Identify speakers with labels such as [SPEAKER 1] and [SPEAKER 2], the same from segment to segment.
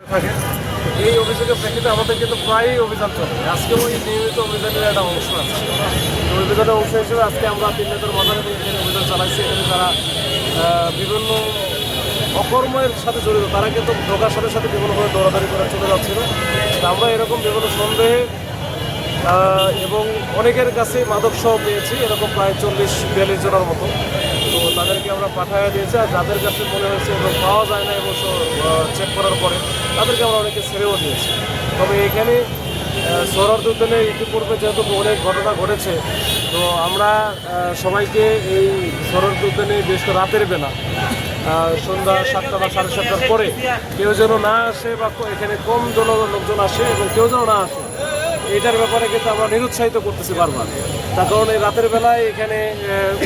[SPEAKER 1] থাকে। এই অভিযোগের প্রেক্ষিতে আমাদের কিন্তু প্রায়ই অভিযান চলে। আজকে ওই নিয়মিত অভিযানের একটা অংশ আছে। অভিযানের অংশ হিসেবে আজকে আমরা তিন নেতার নিয়ে অভিযান চালাইছি, এখানে যারা বিভিন্ন অকর্মের সাথে জড়িত, তারা কিন্তু ঢোকার সাথে সাথে বিভিন্নভাবে দৌড়াদৌড়ি করে চলে যাচ্ছিল। আমরা এরকম বিভিন্ন সন্দেহে এবং অনেকের কাছে মাদক সহ পেয়েছি, এরকম প্রায় চল্লিশ বিয়াল্লিশ জনের মতো। তো তাদেরকে আমরা পাঠাইয়া দিয়েছি, আর যাদের কাছে মনে হয়েছে এবং পাওয়া যায় না অবশ্য চেক করার পরে তাদেরকে আমরা অনেকে ছেড়েও দিয়েছি। তবে এখানে সৌরভ উদ্যানে ইতিপূর্বে যেহেতু অনেক ঘটনা ঘটেছে, তো আমরা সবাইকে এই সৌরভ উদ্যানে বেশ রাতের বেলা সন্ধ্যা সাতটা বা সাড়ে সাতটার পরে কেউ যেন না আসে বা এখানে কম জন লোকজন আসে এবং কেউ যেন না আসে এটার ব্যাপারে কিন্তু আমরা নিরুৎসাহিত করতেছি বারবার। তার কারণে রাতের বেলায় এখানে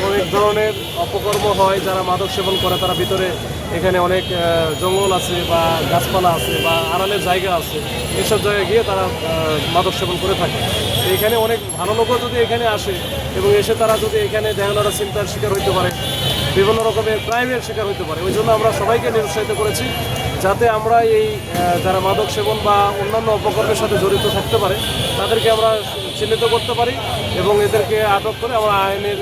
[SPEAKER 1] অনেক ধরনের অপকর্ম হয়, যারা মাদক সেবন করে, তারা ভিতরে এখানে অনেক জঙ্গল আছে বা গাছপালা আছে বা আড়ালের জায়গা আছে, এসব জায়গায় গিয়ে তারা মাদক সেবন করে থাকে। এখানে অনেক ভালো লোকও যদি এখানে আসে এবং এসে তারা যদি এখানে দেহনারা চিন্তার শিকার হইতে পারে বিভিন্ন রকমের ক্রাইমের শিকার হতে পারে। ওই জন্য আমরা সবাইকে নিরুৎসাহিত করেছি যাতে আমরা এই যারা মাদক সেবন বা অন্যান্য অপকর্মের সাথে জড়িত থাকতে পারে, তাদেরকে আমরা চিহ্নিত করতে পারি এবং এদেরকে আটক করে আমরা আইনের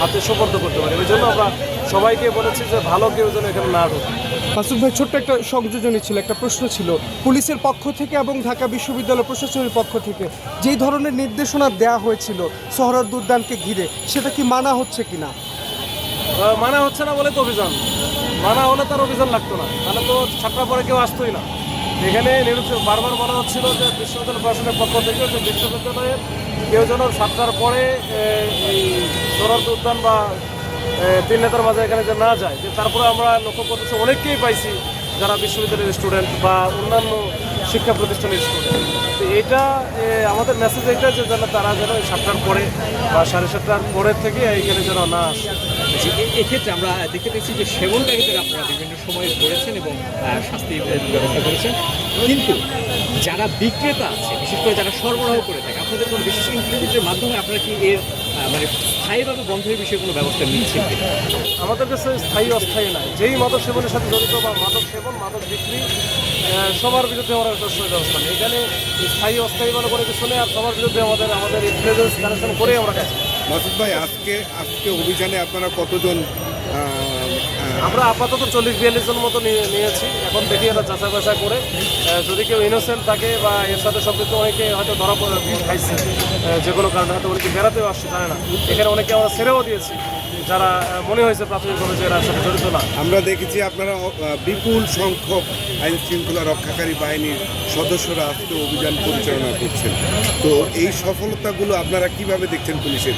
[SPEAKER 1] হাতে সোপর্দ করতে পারি। ওই জন্য আমরা সবাইকে বলেছি যে ভালো কেউ যেন এখানে না ঢোকে।
[SPEAKER 2] মাসুদ ভাই, ছোট্ট একটা সংযোজনী ছিল, একটা প্রশ্ন ছিল। পুলিশের পক্ষ থেকে এবং ঢাকা বিশ্ববিদ্যালয় প্রশাসনের পক্ষ থেকে যেই ধরনের নির্দেশনা দেওয়া হয়েছিল শহরের উদ্যানকে ঘিরে, সেটা কি মানা হচ্ছে কিনা?
[SPEAKER 1] মানা হচ্ছে না বলে তো অভিযান। মানা হলে তার অভিযান লাগতো না। তাহলে তো ছাত্রা পরে কেউ আসতোই না। এখানে নিরুৎস- বারবার বলা হচ্ছিল যে বিশ্ববিদ্যালয় প্রশাসনের পক্ষ থেকে যে বিশ্ববিদ্যালয়ের কেউ যেন সাতটার পরে এই সৌরভ উদ্যান বা তিন নেতার মাঝে এখানে যে না যায়, যে তারপরে আমরা লক্ষ্য করতেছি অনেককেই পাইছি যারা বিশ্ববিদ্যালয়ের স্টুডেন্ট বা অন্যান্য শিক্ষা প্রতিষ্ঠানের স্টুডেন্ট। তো এটা আমাদের মেসেজ এটা যে যেন তারা যেন সাতটার পরে বা সাড়ে সাতটার পরের থেকে এইখানে যেন না আসে।
[SPEAKER 3] এক্ষেত্রে আমরা দেখতে পেয়েছি যে সেবনকারীদের আপনারা বিভিন্ন সময় ধরেছেন এবং শাস্তি ব্যবস্থা করেছেন। কিন্তু যারা বিক্রেতা আছে, বিশেষ করে যারা সরবরাহ করে থাকে, আপনাদের কোনো বিশেষ ইন্টেলিজেন্সের মাধ্যমে আপনারা কি এর মানে স্থায়ীভাবে বন্ধের বিষয়ে কোনো ব্যবস্থা নিচ্ছেন
[SPEAKER 1] আমাদের কাছে স্থায়ী অস্থায়ী নাই। যেই মাদক সেবনের সাথে জড়িত বা মাদক সেবন, মাদক বিক্রি সবার বিরুদ্ধে আমরা সবসময় ব্যবস্থা নেই। এখানে স্থায়ী অস্থায়ী মনে করে কিছু নেই, আর সবার বিরুদ্ধে আমাদের আমাদের ইন্টেলিজেন্স কানেকশন করে আমরা করি।
[SPEAKER 4] মাসুদ ভাই আজকে আজকে অভিযানে আপনারা কতজন
[SPEAKER 1] আমরা আপাতত চল্লিশ বিয়াল্লিশ জন মতো নিয়ে নিয়েছি। এখন দেখি এটা যাচাই বাছাই করে যদি কেউ ইনোসেন্ট থাকে বা এর সাথে সম্পৃক্ত, অনেকে হয়তো ধরা খাইছে যে কোনো কারণে, হয়তো অনেকে বেড়াতেও আসছে, জানে না। এখানে অনেকে আমরা ছেড়েও দিয়েছি, যারা মনে হয়েছে প্রাথমিকভাবে যে এরা সাথে জড়িত না।
[SPEAKER 4] আমরা দেখেছি আপনারা বিপুল সংখ্যক আইন শৃঙ্খলা রক্ষাকারী বাহিনীর সদস্যরা আজকে অভিযান পরিচালনা করছেন। তো এই সফলতাগুলো আপনারা কীভাবে দেখছেন পুলিশের?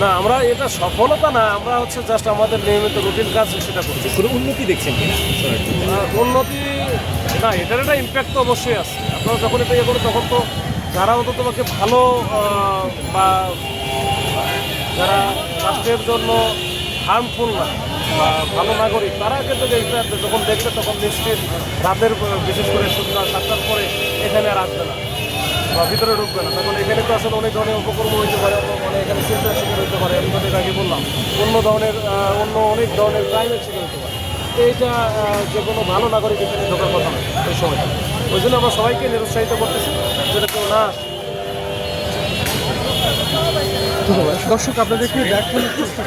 [SPEAKER 1] না আমরা এটা সফলতা না আমরা হচ্ছে জাস্ট আমাদের নিয়মিত রুটিন কাজ সেটা করছি।
[SPEAKER 3] কোনো উন্নতি দেখছেন কিনা?
[SPEAKER 1] উন্নতি না এটার একটা ইম্প্যাক্ট তো অবশ্যই আছে। আপনারা যখন এটা ইয়ে করো তখন তো যারা অন্তত তোমাকে ভালো বা যারা রাষ্ট্রের জন্য হার্মফুল না বা ভালো নাগরিক তারা কিন্তু যখন দেখবে তখন নিশ্চিত রাতের বিশেষ করে সন্ধ্যা সাতটার পরে এখানে আর আসবে না। বা ভিতরে ঢুকবে না। তখন এখানে তো আসলে অনেক ধরনের উপকর্ম হইতে পারে মানে এখানে চিন্তার শিকার হতে পারে, আমি যেটা আগে বললাম। অন্য ধরনের অন্য অনেক ধরনের ক্রাইমের শিকার হতে পারে। এইটা যে কোনো ভালো নাগরিক এখানে ঢোকার কথা নয় ওই সময়টা। ওই জন্য আমরা সবাইকে নিরুৎসাহিত করতেছি যেটা কেউ না।
[SPEAKER 2] দর্শক আপনাদেরকে দেখানোর চেষ্টা